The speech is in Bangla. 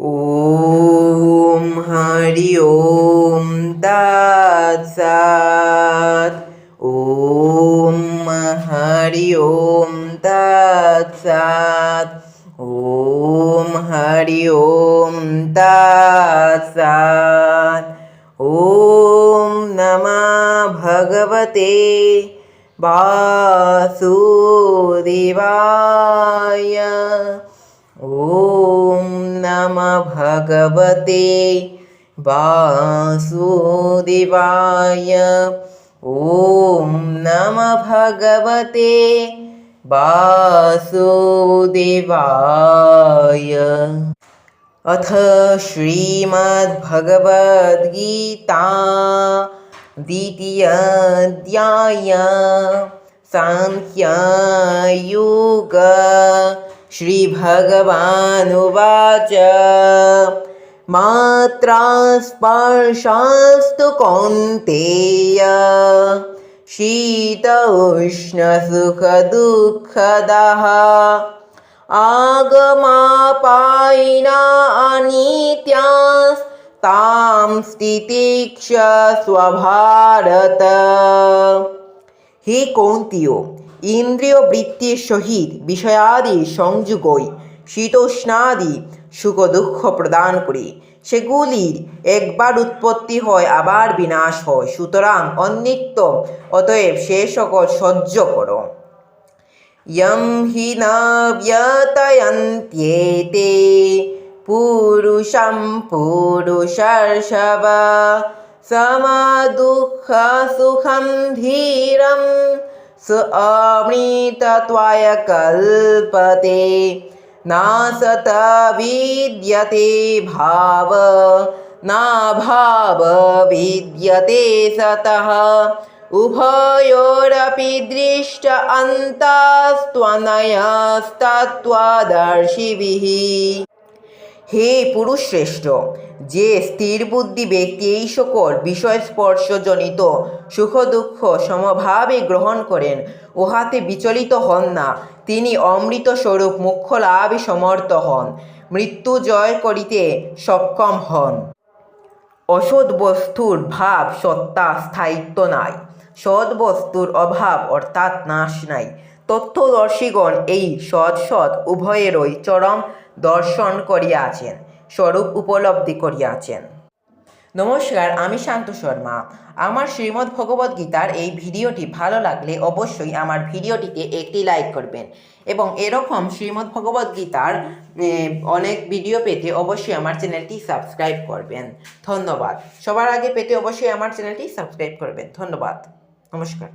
ॐ हरि ॐ तत्सत्। ॐ हरि ॐ तत्सत्। ॐ हरि ॐ तत्सत्। ॐ नमः भगवते वासुदेवाय। ॐ भगवते वासुदेवाय। ॐ नमः भगवते वासुदेवाय। अथ श्रीमद्भगवद्गीता द्वितीयाध्याय साङ्ख्ययोग श्रीभगवानुवाच। मात्रा स्पर्शास्तु कौन्तेय। शीत उष्णसुखदुःखदः आगमापायिना अनीत्यास्तां स्थितीक्ष स्वभारत। हे कौन्तियो ইন্দ্রিয় বৃত্তির সহিত বিষয়াদি সংযোগই শীতোষ্ণাদি সুখ দুঃখ প্রদান করে। সেগুলির একবার উৎপত্তি হয়, আবার বিনাশ হয়। সুতরাং অনিত্য, অতএব সে সকল সহ্য করো। ইয়ম হি নব্যতয়ন্ত্যেতে পুরুষম পুরুষর্ষব সমদুঃখ সুখম ধীরম। स अमृतत्वाय कल्पते। नासत विद्यते भाव। नाभाव विद्यते सतः। उभयोरपि दृष्ट अन्तास्त्वनयस्तत्त्वादर्शिभिः। हे पुरुषश्रेष्ठ যে স্থির বুদ্ধি ব্যক্তি এই সকল বিষয় স্পর্শজনিত সুখ দুঃখ সমভাবে গ্রহণ করেন, উহাতে বিচলিত হন না। তিনি অমৃত স্বরূপ মুখ্য লাভে সমর্থ হন, মৃত্যু জয় করিতে সক্ষম হন। অসৎ বস্তুর ভাব সত্তা স্থায়িত্ব নাই সৎ বস্তুর অভাব অর্থাৎ নাশ নাই। তথ্যদর্শীগণ এই সৎ সৎ উভয়েরই চরম দর্শন করিয়াছেন। স্বরূপ উপলব্ধি করিয়াছেন। নমস্কার, আমি শান্ত শর্মা। আমার শ্রীমদ্ ভগবদ গীতার এই ভিডিওটি ভালো লাগলে অবশ্যই আমার ভিডিওটিকে একটি লাইক করবেন এবং এরকম শ্রীমদ্ ভগবদ গীতার অনেক ভিডিও পেতে অবশ্যই আমার চ্যানেলটি সাবস্ক্রাইব করবেন। ধন্যবাদ। সবার আগে পেতে অবশ্যই আমার চ্যানেলটি সাবস্ক্রাইব করবেন। ধন্যবাদ। নমস্কার।